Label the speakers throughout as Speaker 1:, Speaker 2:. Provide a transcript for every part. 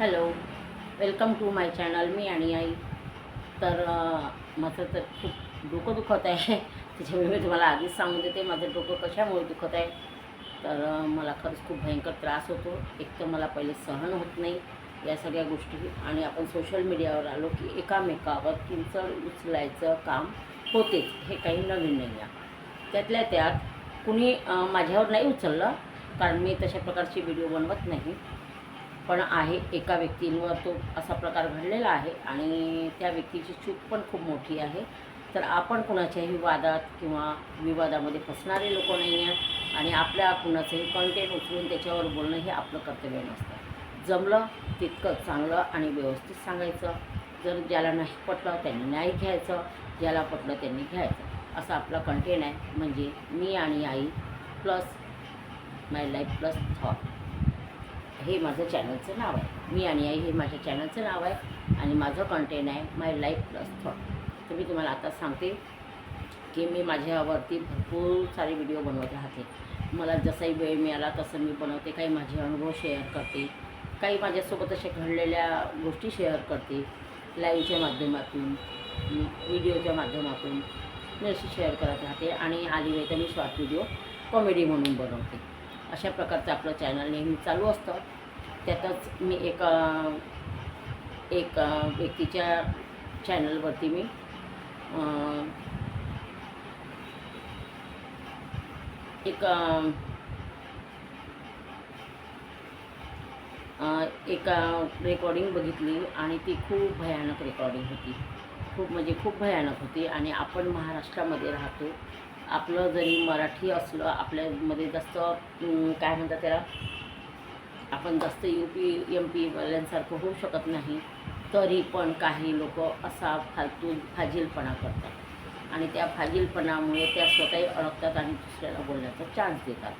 Speaker 1: Hello welcome to my channel मी आणि आई. तर माझं तर खूप डोकं दुखत आहे. त्याच्यामुळे मी तुम्हाला आधीच सांगून देते माझं डोकं कशामुळे दुखत आहे? तर मला खरंच खूप भयंकर त्रास होतो. एक तर मला पहिले सहन होत नाही या सगळ्या गोष्टी. आणि आपण सोशल मीडियावर आलो की एकामेकावर किंचळ उचलायचं काम होतेच. हे काही नवीन नाही आहे त्यातल्या त्यात कुणी माझ्यावर नाही उचललं कारण मी तशा प्रकारची व्हिडिओ बनवत नाही. पण आहे एका व्यक्तींवर तो असा प्रकार घडलेला आहे आणि त्या व्यक्तीची चूक पण खूप मोठी आहे. तर आपण कुणाच्याही वादात किंवा विवादामध्ये फसणारे लोक नाही आहे आणि आपल्या कुणाचंही कंटेंट उचलून त्याच्यावर बोलणं हे आपलं कर्तव्य नसतं. जमलं तितकं चांगलं आणि व्यवस्थित सांगायचं. जर ज्याला नाही पटलं त्यांनी नाही घ्यायचं ज्याला पटलं त्यांनी घ्यायचं. असं आपलं कंटेंट आहे. म्हणजे मी आणि आई plus my life plus thought हे माझं चॅनलचं नाव आहे. मी आणि आई हे माझ्या चॅनलचं नाव आहे आणि माझं कंटेंट आहे माय लाईफ प्लस थॉट तर मी तुम्हाला आता सांगते की मी माझ्यावरती भरपूर सारे व्हिडिओ बनवत राहते. मला जसाही वेळ मिळाला तसं मी बनवते काही माझे अनुभव शेअर करते काही माझ्यासोबत अशा घडलेल्या गोष्टी शेअर करते लाईव्हच्या माध्यमातून व्हिडिओच्या माध्यमातून मी अशी शेअर करत राहते आणि आली वेळ तर मी शॉर्ट व्हिडिओ कॉमेडी म्हणून बनवते. अशा प्रकारचं आपलं चॅनल नेहमी चालू असतं. त्यातच मी एका एक व्यक्तीच्या चॅनलवरती मी एक एक रेकॉर्डिंग बघितली आणि ती खूप भयानक रेकॉर्डिंग होती. खूप म्हणजे खूप भयानक होती आणि आपण महाराष्ट्रामध्ये राहतो. आपलं जरी मराठी असलं आपल्यामध्ये जास्त काय म्हणतात त्याला? आपण जास्त यू पी एम पी वाल्यांसारखं होऊ शकत नाही तरी पण काही लोक असा फालतू फाजीलपणा करतात. आणि त्या फाजीलपणामुळे त्या स्वतःही अडकतात आणि दुसऱ्याला बोलण्याचा चान्स देतात.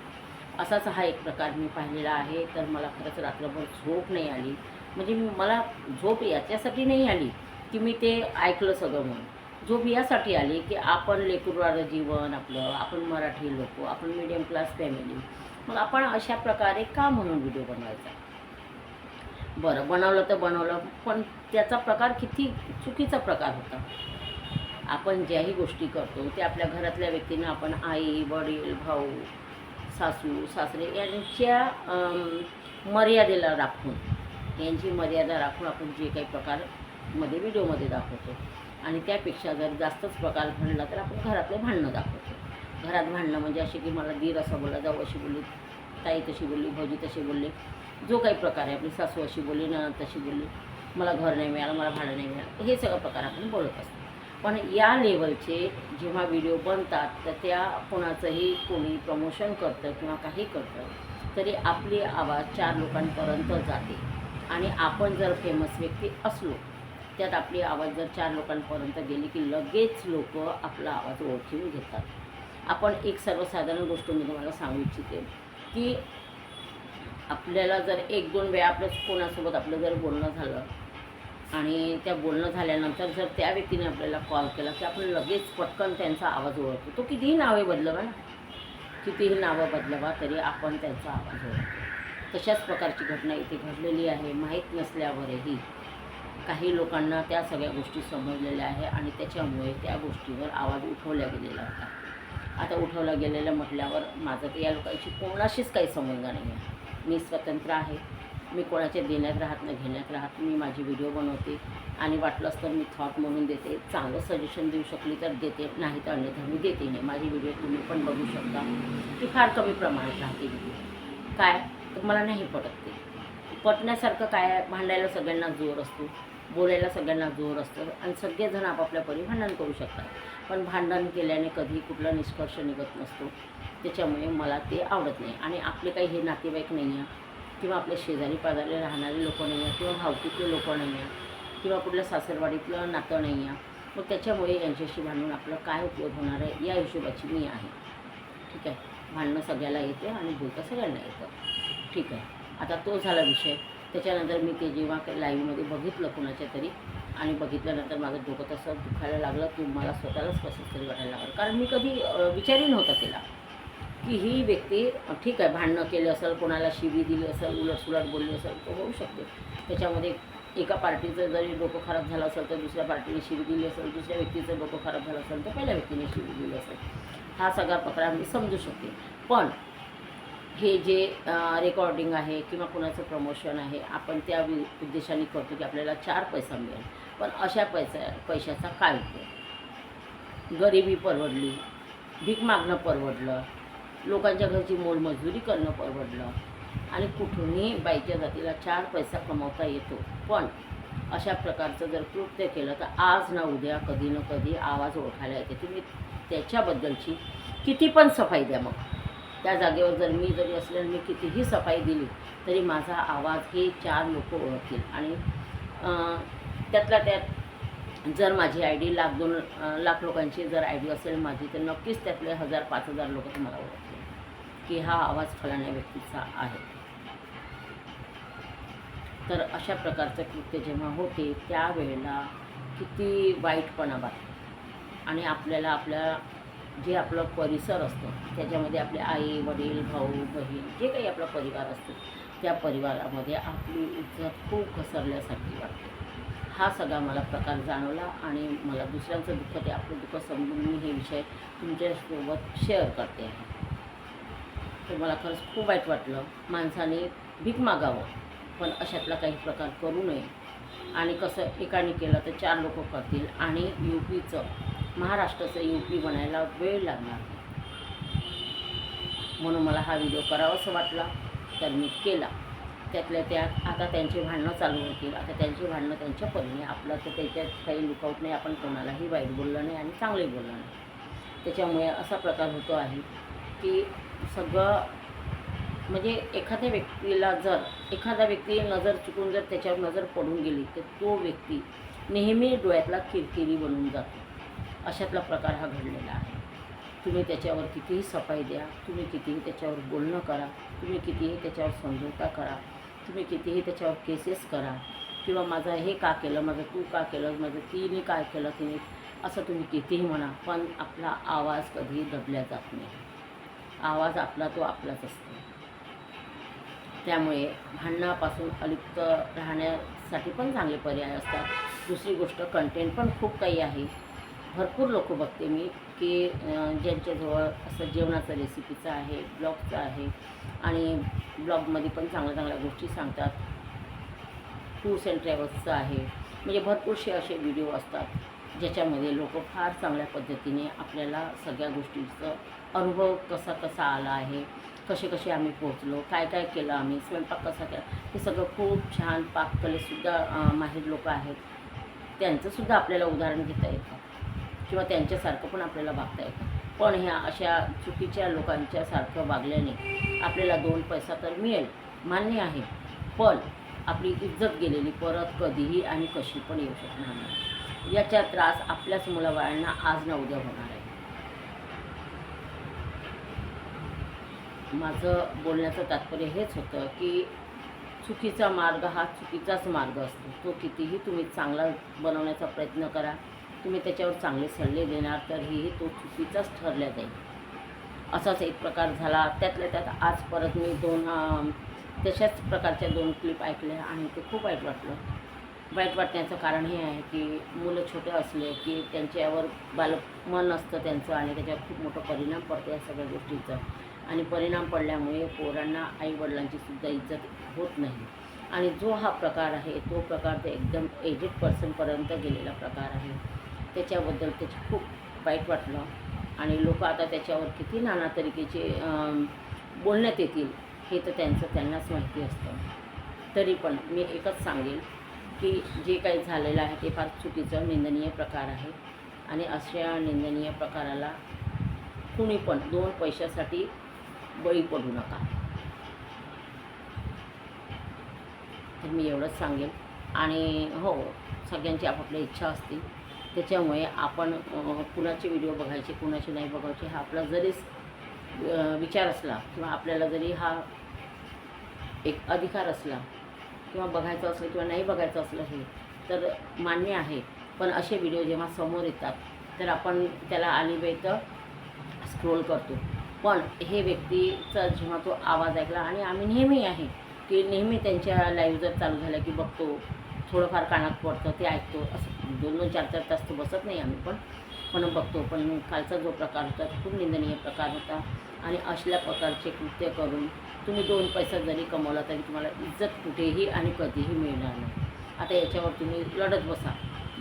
Speaker 1: असाच हा एक प्रकार मी पाहिलेला आहे तर मला खरंच रात्रभर झोप नाही आली. म्हणजे मी- मला झोप याच्यासाठी नाही आली की मी ते ऐकलं सगळं म्हणून. झोप यासाठी आली की आपण लेकुरवाडं जीवन आपलं आपण मराठी लोक आपण मिडियम क्लास फॅमिली मग आपण अशा प्रकारे का म्हणून व्हिडिओ बनवायचा? बरं बनवलं तर बनवलं पण त्याचा प्रकार किती चुकीचा प्रकार होता? आपण ज्याही गोष्टी करतो ते आपल्या घरातल्या व्यक्तींना आपण आई वडील भाऊ सासू सासरे यांच्या मर्यादेला राखून यांची मर्यादा राखून आपण जे काही प्रकारमध्ये व्हिडिओमध्ये दाखवतो. आणि त्यापेक्षा जर जास्तच प्रकार घडला तर आपण घरातलं भांडणं दाखवतो. घरात भांडणं म्हणजे असे की मला दीर असं बोला जाऊ अशी बोलली ताई तशी बोलली भाऊजी तशी बोलले जो काही प्रकार आहे आपली सासू अशी बोलली ना तशी बोलली मला घर नाही मिळालं मला भाडं नाही मिळालं हे सगळं प्रकार आपण बोलत असतो. पण या लेवलचे जेव्हा व्हिडिओ बनतात तर त्या कोणाचंही कोणी प्रमोशन करतं किंवा काही करतं तरी आपली आवाज चार लोकांपर्यंत जाते. आणि आपण जर फेमस व्यक्ती असलो त्यात आपली आवाज जर चार लोकांपर्यंत गेली की लगेच लोक आपला आवाज ओळखून घेतात. आपण एक सर्वसाधारण गोष्ट मी तुम्हाला सांगू इच्छिते की आपल्याला जर एक दोन वेळा आपलं कोणासोबत आपलं जर बोलणं झालं आणि त्या बोलणं झाल्यानंतर जर त्या व्यक्तीने आपल्याला कॉल केला की आपण लगेच पटकन त्यांचा आवाज ओळखतो. तो कितीही नावे बदलवा ना. कितीही नावं बदलवा तरी आपण त्यांचा आवाज ओळखतो. तशाच प्रकारची घटना इथे घडलेली आहे. माहीत नसल्यावरही काही लोकांना त्या सगळ्या गोष्टी समजलेल्या आहे आणि त्याच्यामुळे त्या गोष्टीवर आवाज उठवल्या गेलेला होता. आता उठवलं गेलेलं म्हटल्यावर माझं तर या लोकांशी कोणाशीच काही संबंध नाही आहे मी स्वतंत्र आहे. मी कोणाच्या देण्यात राहत नाही घेण्यात राहत मी माझी व्हिडिओ बनवते आणि वाटलंच तर मी थॉट म्हणून देते. चांगलं सजेशन देऊ शकली तर देते. नाही तर अन्यथा मी देते नाही. माझी व्हिडिओ तुम्ही पण बघू शकता ती फार कमी प्रमाणात राहते व्हिडिओ काय? तर मला नाही पटत ते. पटण्यासारखं काय? भांडायला सगळ्यांना जोर असतो. बोलायला सगळ्यांना जोर असतं आणि सगळेजण आपापल्या परी भांडण करू शकतात. पण भांडण केल्याने कधी कुठला निष्कर्ष निघत नसतो. त्याच्यामुळे मला ते आवडत नाही. आणि आपले काही हे नातेवाईक नाही आहे किंवा आपल्या शेजारी पाजारी राहणारे लोक नाही आहे किंवा भावकीतले लोक नाही आहे किंवा कुठल्या सासरवाडीतलं नातं नाही आहे मग त्याच्यामुळे यांच्याशी भांडून आपलं काय उपयोग होणार आहे या हिशोबाची मी आहे. ठीक आहे? भांडणं सगळ्याला येते आणि बोलता सगळ्यांना येतं. ठीक आहे? आता तो झाला विषय. त्याच्यानंतर मी ते जेव्हा काही लाईव्हमध्ये बघितलं कुणाच्या तरी आणि बघितल्यानंतर माझं डोकं तसं दुखायला लागलं की मला स्वतःलाच कसं तरी वाटायला लागलं. कारण मी कधी विचारही नव्हता केला की ही व्यक्ती ठीक आहे भांडणं केलं असेल कोणाला शिवी दिली असेल उलटसुलट बोलली असेल तर होऊ शकते. त्याच्यामध्ये एका पार्टीचं जरी डोकं खराब झालं असेल तर दुसऱ्या पार्टीने शिवी दिली असेल दुसऱ्या व्यक्तीचं डोकं खराब झालं असेल तर पहिल्या व्यक्तीने शिवी दिली असेल. हा सगळा प्रकार मी समजू शकते. पण हे जे रेकॉर्डिंग आहे किंवा कुणाचं प्रमोशन आहे आपण त्या वि- उद्देशाने करतो की आपल्याला चार पैसा मिळेल. पण अशा पैसा पैशाचा काय उपयोग? गरिबी परवडली भीक मागणं परवडलं लोकांच्या घरची मोलमजुरी करणं परवडलं आणि कुठूनही बाईच्या जातीला चार पैसा कमवता येतो. पण अशा प्रकारचं जर कृत्य केलं तर आज ना उद्या कधी ना कधी आवाज ओळखायला येते. तुम्ही त्याच्याबद्दलची किती पण सफाई द्या मग. त्या जागेवर जर मी जरी असल्याने मी कितीही सफाई दिली तरी माझा आवाज हे चार लोक ओळखतील. आणि त्यातल्या त्यात जर माझी आय डी लाख दोन लाख लोकांची जर आय डी असेल माझी तर नक्कीच त्यातले हजार पाच हजार लोक तुम्हाला ओळखतील. की हा आवाज फलाण्या व्यक्तीचा आहे. तर अशा प्रकारचं कृत्य जेव्हा होते त्यावेळेला किती वाईटपणा वाटतो. आणि आपल्याला आपल्या जे आपलं परिसर असतो त्याच्यामध्ये आपले आई वडील भाऊ बहीण जे काही आपला परिवार असतो त्या परिवारामध्ये आपली इज्जत खूप घसरल्यासारखी वाटते. हा सगळा मला प्रकार जाणवला आणि मला दुसऱ्यांचं दुःख ते आपलं दुःख समजून मी हे विषय तुमच्यासोबत शेअर करते आहे. तर मला खरंच खूप वाईट वाटलं. माणसाने भीक मागावं पण अशातला काही प्रकार करू नये. आणि कसं एकाने केलं तर चार लोक करतील आणि यू पीचं महाराष्ट्राचं यू पी बनायला वेळ लागणार म्हणून मला हा व्हिडिओ करावासा वाटला तर मी केला. त्यातल्या त्यात आता त्यांची भांडणं चालू होतील. आता त्यांची भांडणं त्यांच्या परीने. आपलं तर त्याच्यात काही लुकआउट नाही. आपण कोणालाही वाईट बोललं नाही आणि चांगलंही बोललं नाही. त्याच्यामुळे असा प्रकार होतो आहे की सगळं म्हणजे एखाद्या व्यक्तीला जर एखादा व्यक्ती नजर चुकून जर त्याच्यावर नजर पडून गेली तर तो व्यक्ती नेहमी डोळ्यातला किरकिरी बनून जातो. अशातला प्रकार हा घडलेला आहे. तुम्ही त्याच्यावर कितीही सफाई द्या तुम्ही कितीही त्याच्यावर बोलणं करा तुम्ही कितीही त्याच्यावर समजोता करा तुम्ही कितीही त्याच्यावर केसेस करा किंवा माझं हे का केलं माझं तू का केलं माझं तिने काय केलं तिने असं तुम्ही कितीही म्हणा पण आपला आवाज कधी दबल्या जात नाही. आवाज आपला तो आपलाच असतो. त्यामुळे भांडणापासून अलिप्त राहण्यासाठी पण चांगले पर्याय असतात. दुसरी गोष्ट कंटेंट पण खूप काही आहे. भरपूर लोक बघते मी की ज्यांच्याजवळ असं जेवणाचं रेसिपीचं आहे ब्लॉगचं आहे आणि ब्लॉगमध्ये पण चांगल्या चांगल्या गोष्टी सांगतात. टूर्स अँड ट्रॅव्हल्सचं आहे. म्हणजे भरपूरसे असे व्हिडिओ असतात ज्याच्यामध्ये लोक फार चांगल्या पद्धतीने आपल्याला सगळ्या गोष्टीचं अनुभव कसा कसा आला आहे कसे कसे आम्ही पोहोचलो काय काय केलं आम्ही स्वयंपाक कसा केला हे सगळं खूप छान पाककलेसुद्धा माहीर लोक आहेत. त्यांचंसुद्धा आपल्याला उदाहरण घेता येतं. किंवा त्यांच्यासारखं पण आपल्याला वागता येतं. पण ह्या अशा चुकीच्या लोकांच्या सारखं वागल्याने आपल्याला दोन पैसा तर मिळेल मान्य आहे. पण आपली इज्जत गेलेली परत कधीही आणि कशी पण येऊ शकणार नाही. याचा त्रास आपल्याच मुलाबाळांना आज ना उद्या होणार आहे. माझं बोलण्याचं तात्पर्य हेच होतं की चुकीचा मार्ग हा चुकीचाच मार्ग असतो. तो कितीही तुम्ही चांगला बनवण्याचा प्रयत्न करा तुम्ही त्याच्यावर चांगले सल्ले देणार तरीही तो चुकीचाच ठरल्या जाईल. असाच एक प्रकार झाला. त्यातल्या त्यात आज परत मी दोन तशाच प्रकारच्या दोन क्लिप ऐकल्या आणि ते खूप वाईट वाटलं. वाईट वाटण्याचं कारण हे आहे की मुलं छोटे असले की त्यांच्यावर बालक मन असतं त्यांचं आणि त्याच्यावर खूप मोठा परिणाम पडतो या सगळ्या गोष्टीचा. आणि परिणाम पडल्यामुळे पोरांना आईवडिलांची सुद्धा इज्जत होत नाही. आणि जो हा प्रकार आहे तो प्रकार ते एकदम एजेड पर्सनपर्यंत गेलेला प्रकार आहे. त्याच्याबद्दल त्याची खूप वाईट वाटलं. आणि लोक आता त्याच्यावर किती नाना तरीकेचे बोलण्यात येतील हे तर त्यांचं त्यांनाच माहिती असतं. तरी पण मी एकच सांगेन की जे काही झालेलं आहे ते फार चुकीचं निंदनीय प्रकार आहे. आणि अशा निंदनीय प्रकाराला कुणी पण दोन पैशासाठी बळी पडू नका. तर मी एवढंच सांगेल आणि हो सगळ्यांची आपापल्या इच्छा असतील. त्याच्यामुळे आपण कुणाचे व्हिडिओ बघायचे कुणाचे नाही बघायचे हा आपला जरी विचार असला किंवा आपल्याला जरी हा एक अधिकार असला किंवा बघायचं असलं किंवा नाही बघायचं असलं हे तर मान्य आहे. पण असे व्हिडिओ जेव्हा समोर येतात तर आपण त्याला अलिबेत स्क्रोल करतो. पण हे व्यक्तीचा जेव्हा तो आवाज ऐकला आणि आम्ही नेहमी आहे की नेहमी त्यांच्या लाईव्ह जर चालू झाल्या की बघतो थोडंफार कानात पडतं ते ऐकतो. असं दोन दोन चार चार तास तर बसत नाही आम्ही पण. पण बघतो पण कालचा जो प्रकार होता तो खूप निंदनीय प्रकार होता. आणि असल्या प्रकारचे कृत्य करून तुम्ही दोन पैसा जरी कमवला तरी तुम्हाला इज्जत कुठेही आणि कधीही मिळणार नाही. आता याच्यावर तुम्ही लढत बसा.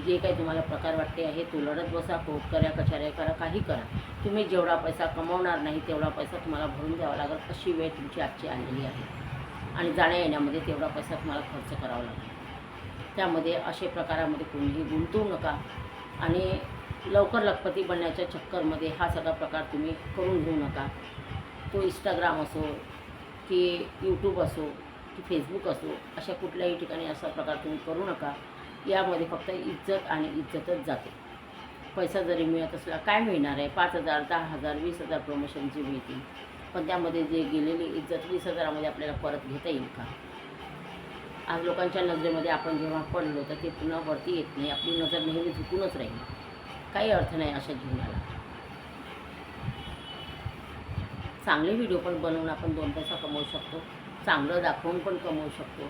Speaker 1: जे काही तुम्हाला प्रकार वाटते आहे तो लढत बसा कोर्ट करा कचाऱ्या करा काही करा. तुम्ही जेवढा पैसा कमवणार नाही तेवढा पैसा तुम्हाला भरून द्यावा लागेल अशी वेळ तुमची आजची आलेली आहे. आणि जाण्या येण्यामध्ये तेवढा पैसा तुम्हाला खर्च करावा लागेल. त्यामध्ये असे प्रकारामध्ये कोणीही गुंतवू नका. आणि लवकर लखपती बनण्याच्या चक्करमध्ये हा सगळा प्रकार तुम्ही करून घेऊ नका. तो इंस्टाग्राम असो की यूट्यूब असो की फेसबुक असो अशा कुठल्याही ठिकाणी असा प्रकार तुम्ही करू नका. यामध्ये फक्त इज्जत आणि इज्जतच जाते. पैसा जरी मिळत असला काय मिळणार आहे? पाच हजार दहा हजार वीस हजार प्रमोशनची मिळतील. पण त्यामध्ये जे गेलेली इज्जत वीस हजारामध्ये आपल्याला परत घेता येईल का? आज लोकांच्या नजरेमध्ये आपण जेव्हा पडलो तर ते पुन्हा वरती येत नाही. आपली नजर नेहमी झुकूनच राहील. काही अर्थ नाही अशा जीवनाला. चांगले व्हिडिओ पण बनवून आपण दोन पैसा कमवू शकतो. चांगलं दाखवून पण कमवू शकतो.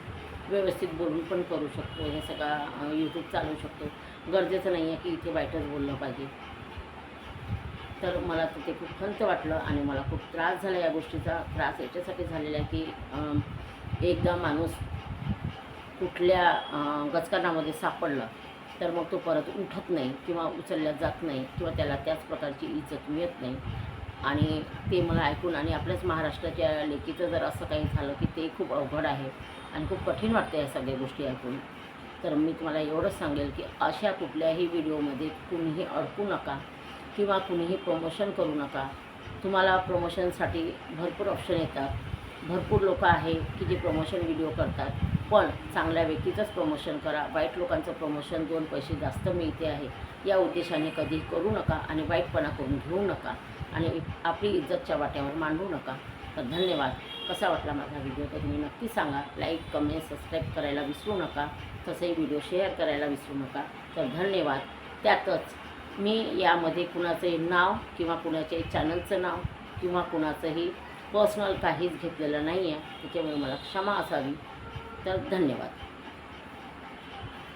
Speaker 1: व्यवस्थित बोलून पण करू शकतो. हे सगळा यूट्यूब चालवू शकतो. गरजेचं नाही आहे की इथे वाईटच बोललं पाहिजे. तर मला तर ते खूप खंत वाटलं आणि मला खूप त्रास झाला या गोष्टीचा. त्रास याच्यासाठी झालेला आहे की एकदा माणूस कुठल्या अं, गचकानामध्ये सापडला तर मग तो परत उठत नाही किंवा उचलल्या जात नाही किंवा त्याला त्याच प्रकारची इज्जत मिळत नाही. आणि ते मला ऐकून आणि आपल्याच महाराष्ट्राच्या लेखीचं जर असं काही झालं की ते खूप अवघड आहे आणि खूप कठीण वाटतं या सगळ्या गोष्टी ऐकून तर मी तुम्हाला एवढंच सांगेल की अशा कुठल्याही व्हिडिओमध्ये कुणीही अडकू नका किंवा कुणीही प्रमोशन करू नका. तुम्हाला प्रमोशनसाठी भरपूर ऑप्शन येतात. भरपूर लोक आहे की जे प्रमोशन व्हिडिओ करतात. पण चांगल्या व्यक्तीचंच प्रमोशन करा. वाईट लोकांचं प्रमोशन दोन पैसे जास्त मिळते आहे. या उद्देशाने कधी करू नका आणि वाईटपणा करून घेऊ नका आणि आपली इज्जतच्या वाट्यावर मांडू नका. तर धन्यवाद. कसा वाटला माझा व्हिडिओ तर तुम्ही नक्की सांगा. लाईक कमेंट सबस्क्राईब करायला विसरू नका. तसंही व्हिडिओ शेअर करायला विसरू नका. तर धन्यवाद. त्यातच मी यामध्ये कुणाचंही नाव किंवा कुणाच्याही चॅनलचं नाव किंवा कुणाचंही पर्सनल काहीच घेतलेलं नाही आहे त्याच्यामुळे मला क्षमा असावी. तर धन्यवाद.